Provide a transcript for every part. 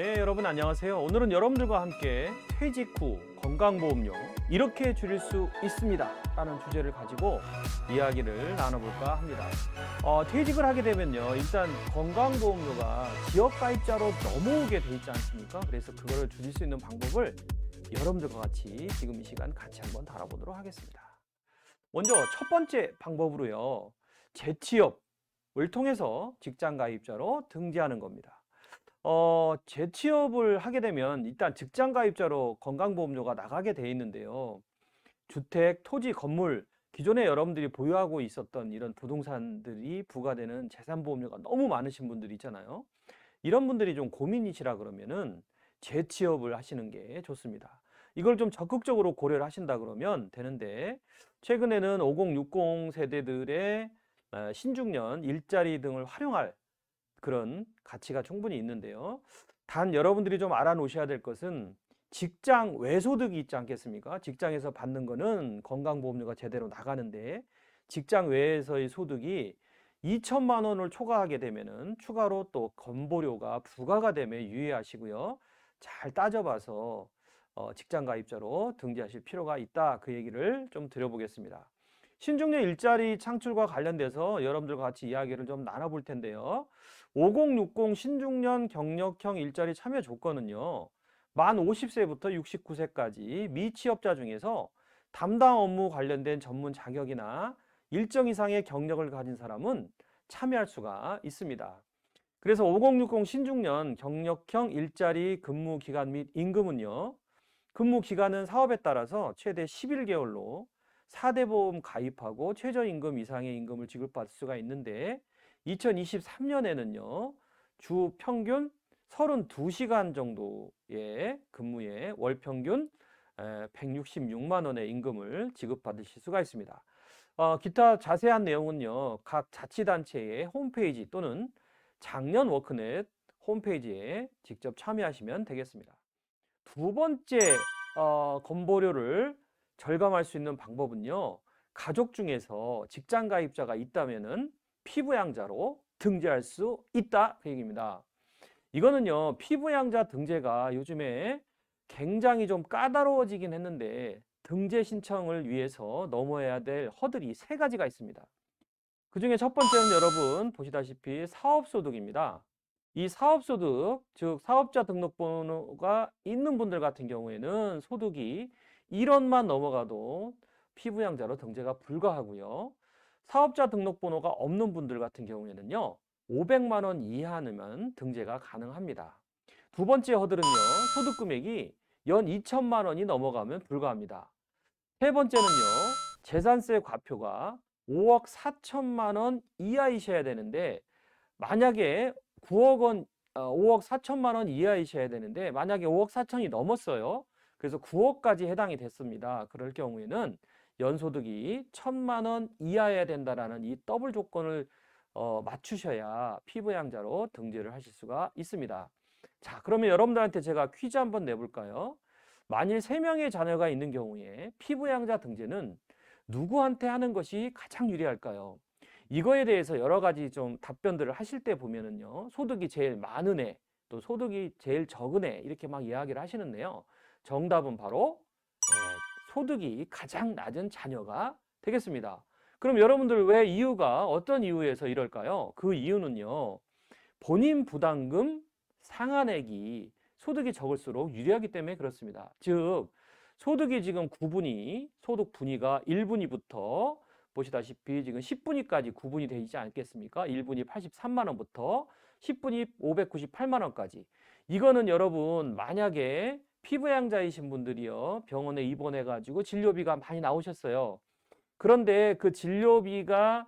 네, 여러분 안녕하세요. 오늘은 여러분들과 함께 퇴직 후 건강보험료 이렇게 줄일 수 있습니다. 라는 주제를 가지고 이야기를 나눠볼까 합니다. 어, 퇴직을 하게 되면요. 일단 건강보험료가 지역가입자로 넘어오게 돼 있지 않습니까? 그래서 그거를 줄일 수 있는 방법을 여러분들과 같이 지금 이 시간 같이 한번 다뤄보도록 하겠습니다. 먼저 첫 번째 방법으로요. 재취업을 통해서 직장 가입자로 등재하는 겁니다. 어, 재취업을 하게 되면 일단 직장 가입자로 건강보험료가 나가게 돼 있는데요. 주택, 토지, 건물, 기존에 여러분들이 보유하고 있었던 이런 부동산들이 부과되는 재산보험료가 너무 많으신 분들이 있잖아요. 이런 분들이 좀 고민이시라 그러면은 재취업을 하시는 게 좋습니다. 이걸 좀 적극적으로 고려를 하신다 그러면 되는데 최근에는 5060 세대들의 어, 신중년 일자리 등을 활용할 그런 가치가 충분히 있는데요. 단 여러분들이 좀 알아놓으셔야 될 것은 직장 외소득이 있지 않겠습니까? 직장에서 받는 거는 건강보험료가 제대로 나가는데 직장 외에서의 소득이 2천만 원을 초과하게 되면은 추가로 또 건보료가 부과가 되면 유의하시고요. 잘 따져봐서 어, 직장 가입자로 등재하실 필요가 있다. 그 얘기를 좀 드려보겠습니다. 신중년 일자리 창출과 관련돼서 여러분들과 같이 이야기를 좀 나눠볼 텐데요. 5060 신중년 경력형 일자리 참여 조건은요. 만 50세부터 69세까지 미취업자 중에서 담당 업무 관련된 전문 자격이나 일정 이상의 경력을 가진 사람은 참여할 수가 있습니다. 그래서 5060 신중년 경력형 일자리 근무 기간 및 임금은요. 근무 기간은 사업에 따라서 최대 11개월로 4대 보험 가입하고 최저임금 이상의 임금을 지급받을 수가 있는데 2023년에는요. 주 평균 32시간 정도의 근무에 월 평균 166만 원의 임금을 지급받으실 수가 있습니다. 어, 기타 자세한 내용은요. 각 자치단체의 홈페이지 또는 작년 워크넷 홈페이지에 직접 참여하시면 되겠습니다. 두 번째 어, 건보료를 절감할 수 있는 방법은요. 가족 중에서 직장 가입자가 있다면은 피부양자로 등재할 수 있다 그 얘기입니다. 이거는요. 피부양자 등재가 요즘에 굉장히 좀 까다로워지긴 했는데 등재 신청을 위해서 넘어야 될 허들이 세 가지가 있습니다. 그 중에 첫 번째는 여러분 보시다시피 사업소득입니다. 이 사업소득, 즉 사업자 등록번호가 있는 분들 같은 경우에는 소득이 1원만 넘어가도 피부양자로 등재가 불가하고요. 사업자 등록번호가 없는 분들 같은 경우에는요. 500만 원 이하면 등재가 가능합니다. 두 번째 허들은요. 소득 금액이 연 2천만 원이 넘어가면 불가합니다. 세 번째는요. 재산세 과표가 5억 4천만 원 이하이셔야 되는데 만약에 9억 원, 5억 4천만 원 이하이셔야 되는데 만약에 5억 4천이 넘었어요. 그래서 9억까지 해당이 됐습니다. 그럴 경우에는 연소득이 1천만 원 이하여야 된다라는 이 더블 조건을 어, 맞추셔야 피부양자로 등재를 하실 수가 있습니다. 자, 그러면 여러분들한테 제가 퀴즈 한번 내볼까요? 만일 3명의 자녀가 있는 경우에 피부양자 등재는 누구한테 하는 것이 가장 유리할까요? 이거에 대해서 여러 가지 좀 답변들을 하실 때 보면은요, 소득이 제일 많은 애, 또 소득이 제일 적은 애, 이렇게 막 이야기를 하시는데요. 정답은 바로 네, 소득이 가장 낮은 자녀가 되겠습니다. 그럼 여러분들 왜 이유가 어떤 이유에서 이럴까요? 그 이유는요. 본인 부담금 상한액이 소득이 적을수록 유리하기 때문에 그렇습니다. 즉 소득이 지금 9분위, 소득 분위가 1분위부터 보시다시피 지금 10분위까지 구분이 되어 있지 않겠습니까? 1분위 83만 원부터 10분위 598만 원까지. 이거는 여러분 만약에 피부양자이신 분들이요. 병원에 입원해 가지고 진료비가 많이 나오셨어요. 그런데 그 진료비가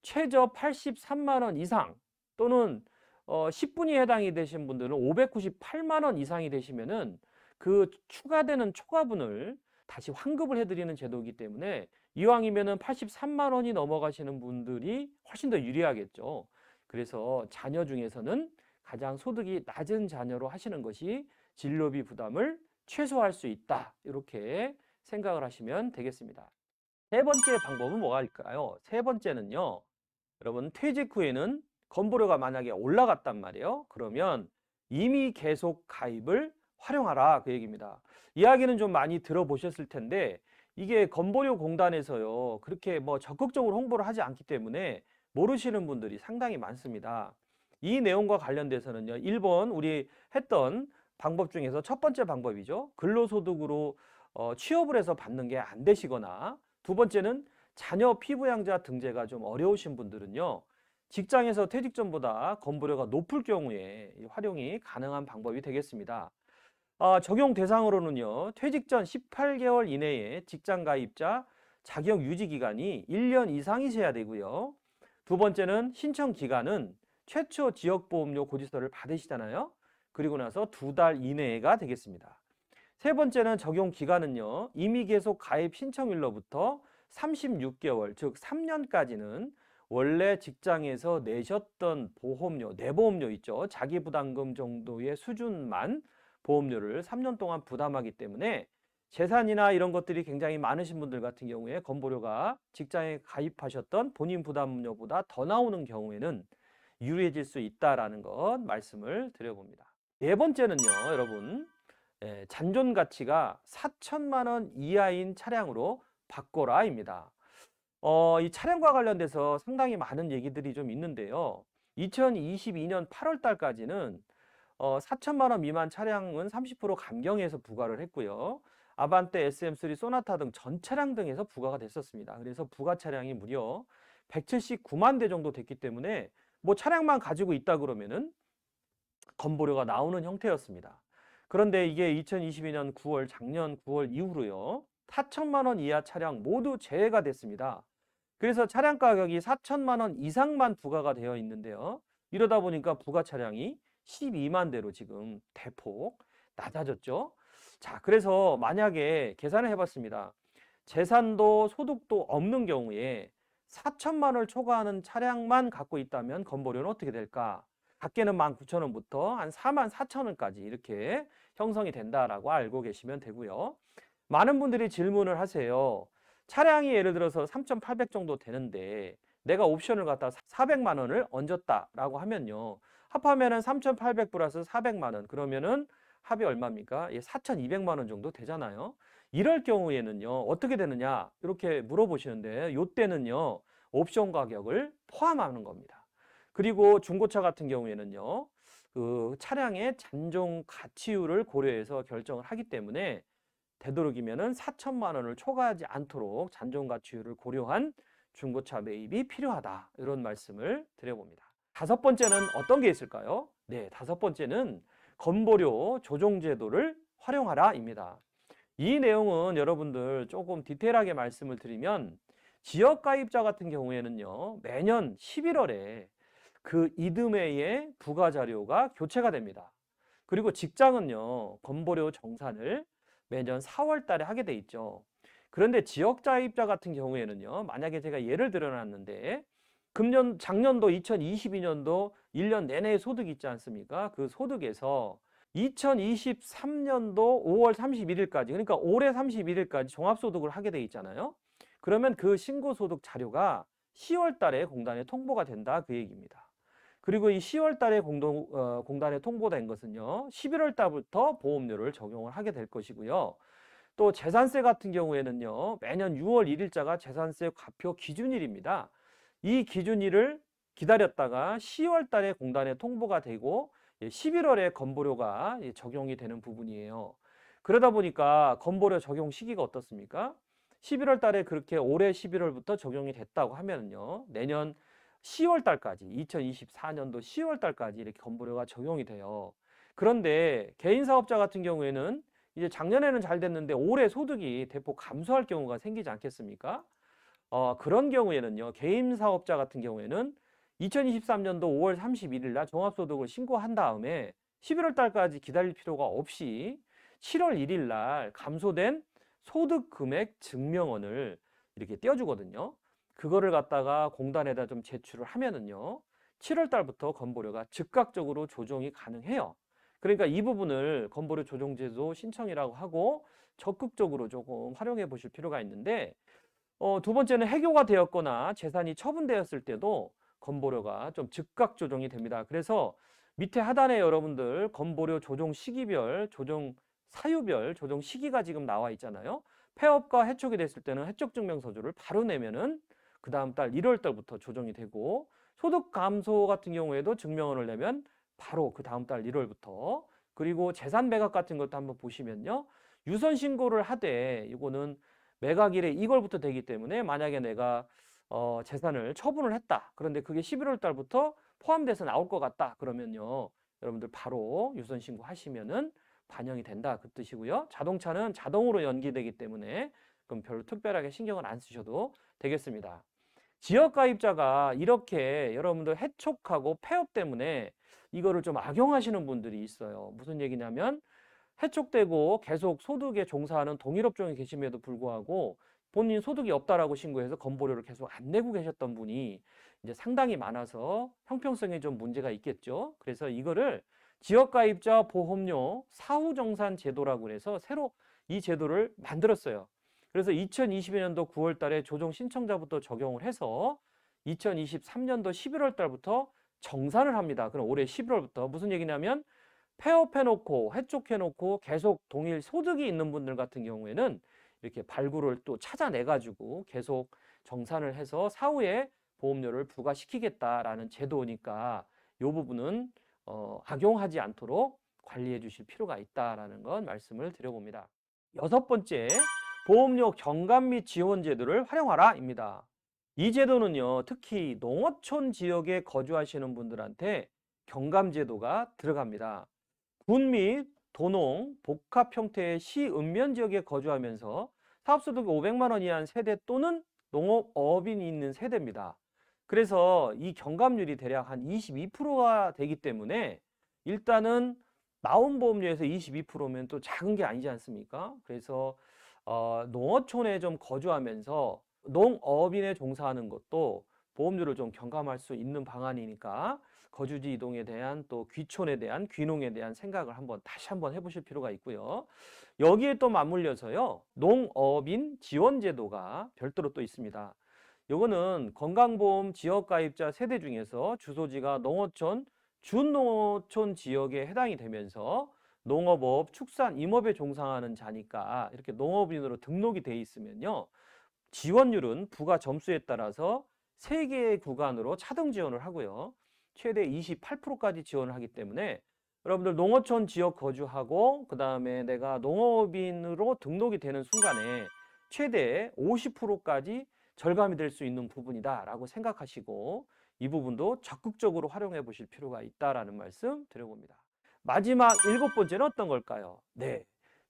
최저 83만 원 이상 또는 어 10분이 해당이 되신 분들은 598만 원 이상이 되시면은 그 추가되는 초과분을 다시 환급을 해드리는 제도이기 때문에 이왕이면은 83만 원이 넘어가시는 분들이 훨씬 더 유리하겠죠. 그래서 자녀 중에서는 가장 소득이 낮은 자녀로 하시는 것이 진료비 부담을 최소화할 수 있다. 이렇게 생각을 하시면 되겠습니다. 세 번째 방법은 뭐가 있까요 세 번째는요. 여러분 퇴직 후에는 건보료가 만약에 올라갔단 말이에요. 그러면 이미 계속 가입을 활용하라 그 얘기입니다. 이야기는 좀 많이 들어보셨을 텐데 이게 건보료 공단에서요 그렇게 뭐 적극적으로 홍보를 하지 않기 때문에 모르시는 분들이 상당히 많습니다. 이 내용과 관련돼서는요 1번 우리 했던 방법 중에서 첫 번째 방법이죠. 근로소득으로 어, 취업을 해서 받는 게 안 되시거나 두 번째는 자녀 피부양자 등재가 좀 어려우신 분들은요. 직장에서 퇴직 전보다 건보료가 높을 경우에 이 활용이 가능한 방법이 되겠습니다. 아, 적용 대상으로는요. 퇴직 전 18개월 이내에 직장 가입자 자격 유지 기간이 1년 이상이셔야 되고요. 두 번째는 신청 기간은 최초 지역보험료 고지서를 받으시잖아요. 그리고 나서 두 달 이내가 되겠습니다. 세 번째는 적용 기간은요. 이미 계속 가입 신청일로부터 36개월, 즉 3년까지는 원래 직장에서 내셨던 보험료, 내보험료 있죠. 자기부담금 정도의 수준만 보험료를 3년 동안 부담하기 때문에 재산이나 이런 것들이 굉장히 많으신 분들 같은 경우에 건보료가 직장에 가입하셨던 본인 부담료보다 더 나오는 경우에는 유리해질 수 있다라는 것 말씀을 드려봅니다. 네 번째는요, 여러분. 예, 잔존 가치가 4천만 원 이하인 차량으로 바꿔라입니다. 어, 이 차량과 관련돼서 상당히 많은 얘기들이 좀 있는데요. 2022년 8월 달까지는 어, 4천만 원 미만 차량은 30% 감경해서 부과를 했고요. 아반떼, SM3, 소나타 등 전 차량 등에서 부과가 됐었습니다. 그래서 부가 차량이 무려 179만 대 정도 됐기 때문에 뭐 차량만 가지고 있다 그러면은 건보료가 나오는 형태였습니다. 그런데 이게 2022년 9월 작년 9월 이후로요. 4천만 원 이하 차량 모두 제외가 됐습니다. 그래서 차량 가격이 4천만 원 이상만 부과가 되어 있는데요. 이러다 보니까 부가 차량이 12만 대로 지금 대폭 낮아졌죠. 자, 그래서 만약에 계산을 해봤습니다. 재산도 소득도 없는 경우에 4천만 원을 초과하는 차량만 갖고 있다면 건보료는 어떻게 될까? 각계는 19,000원부터 한 4만 4천 원까지 이렇게 형성이 된다라고 알고 계시면 되고요. 많은 분들이 질문을 하세요. 차량이 예를 들어서 3,800 정도 되는데 내가 옵션을 갖다 400만 원을 얹었다라고 하면요. 합하면은 3,800 플러스 400만 원. 그러면은 합이 얼마입니까? 예, 4,200만 원 정도 되잖아요. 이럴 경우에는요. 어떻게 되느냐? 이렇게 물어보시는데 요때는요. 옵션 가격을 포함하는 겁니다. 그리고 중고차 같은 경우에는요. 그 차량의 잔존 가치율을 고려해서 결정을 하기 때문에 되도록이면은 4천만 원을 초과하지 않도록 잔존 가치율을 고려한 중고차 매입이 필요하다. 이런 말씀을 드려봅니다. 다섯 번째는 어떤 게 있을까요? 네, 다섯 번째는 건보료 조정 제도를 활용하라입니다. 이 내용은 여러분들 조금 디테일하게 말씀을 드리면 지역 가입자 같은 경우에는요. 매년 11월에 그 이듬해의 부가 자료가 교체가 됩니다. 그리고 직장은요. 건보료 정산을 매년 4월 달에 하게 돼 있죠. 그런데 지역 가입자 같은 경우에는요. 만약에 제가 예를 들어 놨는데 금년 작년도 2022년도 1년 내내 소득이 있지 않습니까? 그 소득에서 2023년도 5월 31일까지 그러니까 올해 31일까지 종합소득을 하게 돼 있잖아요. 그러면 그 신고소득 자료가 10월 달에 공단에 통보가 된다 그 얘기입니다. 그리고 이 10월 달에 공동, 어, 공단에 통보된 것은요. 11월 달부터 보험료를 적용을 하게 될 것이고요. 또 재산세 같은 경우에는요. 매년 6월 1일자가 재산세 과표 기준일입니다. 이 기준일을 기다렸다가 10월 달에 공단에 통보가 되고 11월에 건보료가 적용이 되는 부분이에요. 그러다 보니까 건보료 적용 시기가 어떻습니까? 11월 달에 그렇게 올해 11월부터 적용이 됐다고 하면요. 내년 10월 달까지 2024년도 10월 달까지 이렇게 건보료가 적용이 돼요. 그런데 개인 사업자 같은 경우에는 이제 작년에는 잘 됐는데 올해 소득이 대폭 감소할 경우가 생기지 않겠습니까? 어, 그런 경우에는요. 개인 사업자 같은 경우에는 2023년도 5월 31일 날 종합소득을 신고한 다음에 11월 달까지 기다릴 필요가 없이 7월 1일 날 감소된 소득 금액 증명원을 이렇게 떼어주거든요. 그거를 갖다가 공단에다 좀 제출을 하면은요. 7월 달부터 건보료가 즉각적으로 조정이 가능해요. 그러니까 이 부분을 건보료 조정제도 신청이라고 하고 적극적으로 조금 활용해 보실 필요가 있는데 어, 두 번째는 해고가 되었거나 재산이 처분되었을 때도 건보료가 좀 즉각 조정이 됩니다. 그래서 밑에 하단에 여러분들 건보료 조정 시기별, 조정 사유별, 조정 시기가 지금 나와 있잖아요. 폐업과 해촉이 됐을 때는 해촉 증명서주를 바로 내면은 그 다음 달 1월 달부터 조정이 되고 소득 감소 같은 경우에도 증명원을 내면 바로 그 다음 달 1월부터 그리고 재산 매각 같은 것도 한번 보시면요. 유선 신고를 하되 이거는 매각일에 이걸부터 되기 때문에 만약에 내가 어, 재산을 처분을 했다. 그런데 그게 11월 달부터 포함돼서 나올 것 같다. 그러면요. 여러분들 바로 유선 신고 하시면은 반영이 된다. 그 뜻이고요. 자동차는 자동으로 연기되기 때문에 그럼 별로 특별하게 신경을 안 쓰셔도 되겠습니다. 지역 가입자가 이렇게 여러분들 해촉하고 폐업 때문에 이거를 좀 악용하시는 분들이 있어요. 무슨 얘기냐면 해촉되고 계속 소득에 종사하는 동일업종에 계심에도 불구하고 본인 소득이 없다라고 신고해서 건보료를 계속 안 내고 계셨던 분이 이제 상당히 많아서 형평성에 좀 문제가 있겠죠. 그래서 이거를 지역가입자 보험료 사후정산 제도라고 해서 새로 이 제도를 만들었어요. 그래서 2022년도 9월 달에 조정 신청자부터 적용을 해서 2023년도 11월 달부터 정산을 합니다. 그럼 올해 11월부터 무슨 얘기냐면 폐업해놓고 해촉해놓고 계속 동일 소득이 있는 분들 같은 경우에는 이렇게 발굴을 또 찾아내가지고 계속 정산을 해서 사후에 보험료를 부과시키겠다라는 제도니까 이 부분은 어, 악용하지 않도록 관리해 주실 필요가 있다라는 건 말씀을 드려봅니다. 여섯 번째, 보험료 경감 및 지원 제도를 활용하라입니다. 이 제도는요, 특히 농어촌 지역에 거주하시는 분들한테 경감 제도가 들어갑니다. 군 및 도농, 복합 형태의 시 읍면 지역에 거주하면서 사업소득 500만 원 이하인 세대 또는 농업업인이 있는 세대입니다. 그래서 이 경감률이 대략 한 22%가 되기 때문에 일단은 나온 보험료에서 22%면 또 작은 게 아니지 않습니까? 그래서 어, 농어촌에 좀 거주하면서 농업인에 종사하는 것도 보험료를 좀 경감할 수 있는 방안이니까 거주지 이동에 대한 또 귀촌에 대한 귀농에 대한 생각을 한번 다시 한번 해보실 필요가 있고요. 여기에 또 맞물려서요. 농업인 지원 제도가 별도로 또 있습니다. 요거는 건강보험 지역가입자 세대 중에서 주소지가 농어촌, 준농어촌 지역에 해당이 되면서 농업업, 축산, 임업에 종사하는 자니까 이렇게 농업인으로 등록이 돼 있으면요. 지원율은 부가 점수에 따라서 세 개의 구간으로 차등 지원을 하고요. 최대 28%까지 지원을 하기 때문에 여러분들 농어촌 지역 거주하고 그 다음에 내가 농업인으로 등록이 되는 순간에 최대 50%까지 절감이 될 수 있는 부분이다라고 생각하시고 이 부분도 적극적으로 활용해 보실 필요가 있다라는 말씀 드려봅니다. 마지막 일곱 번째는 어떤 걸까요? 네.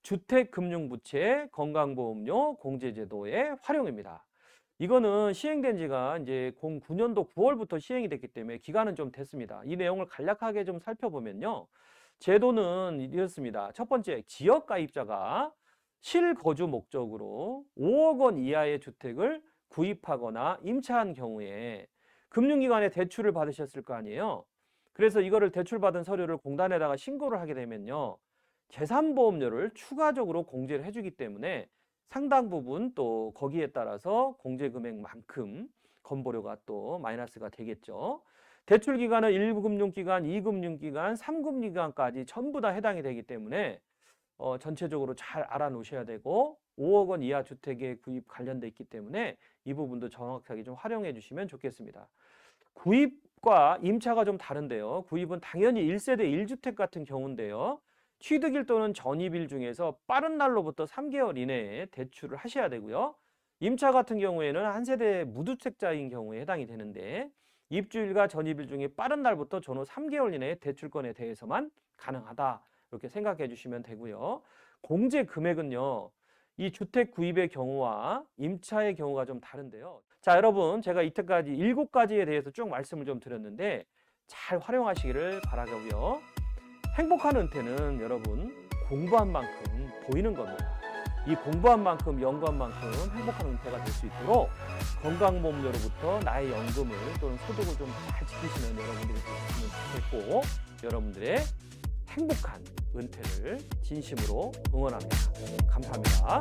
주택금융부채 건강보험료 공제제도의 활용입니다. 이거는 시행된 지가 이제 09년도 9월부터 시행이 됐기 때문에 기간은 좀 됐습니다. 이 내용을 간략하게 좀 살펴보면요. 제도는 이렇습니다. 첫 번째, 지역 가입자가 실거주 목적으로 5억 원 이하의 주택을 구입하거나 임차한 경우에 금융기관에 대출을 받으셨을 거 아니에요. 그래서 이거를 대출받은 서류를 공단에다가 신고를 하게 되면요. 재산보험료를 추가적으로 공제를 해주기 때문에 상당 부분 또 거기에 따라서 공제 금액만큼 건보료가 또 마이너스가 되겠죠. 대출 기간은 1급 금융기관, 2급 금융기관, 3급 기관까지 전부 다 해당이 되기 때문에 어, 전체적으로 잘 알아놓으셔야 되고 5억 원 이하 주택에 구입 관련돼 있기 때문에 이 부분도 정확하게 좀 활용해 주시면 좋겠습니다. 구입과 임차가 좀 다른데요. 구입은 당연히 1세대 1주택 같은 경우인데요. 취득일 또는 전입일 중에서 빠른 날로부터 3개월 이내에 대출을 하셔야 되고요. 임차 같은 경우에는 한 세대 무주택자인 경우에 해당이 되는데 입주일과 전입일 중에 빠른 날부터 전후 3개월 이내에 대출권에 대해서만 가능하다. 이렇게 생각해 주시면 되고요. 공제 금액은요. 이 주택 구입의 경우와 임차의 경우가 좀 다른데요. 자, 여러분, 제가 이때까지 일곱 가지에 대해서 쭉 말씀을 좀 드렸는데 잘 활용하시기를 바라고요. 행복한 은퇴는 여러분 공부한 만큼 보이는 겁니다. 이 공부한 만큼 연구한 만큼 행복한 은퇴가 될 수 있도록 건강 보험료로부터 나의 연금을 또는 소득을 좀 잘 지키시는 여러분들이 되셨으면 좋겠고 여러분들의 행복한 은퇴를 진심으로 응원합니다. 감사합니다.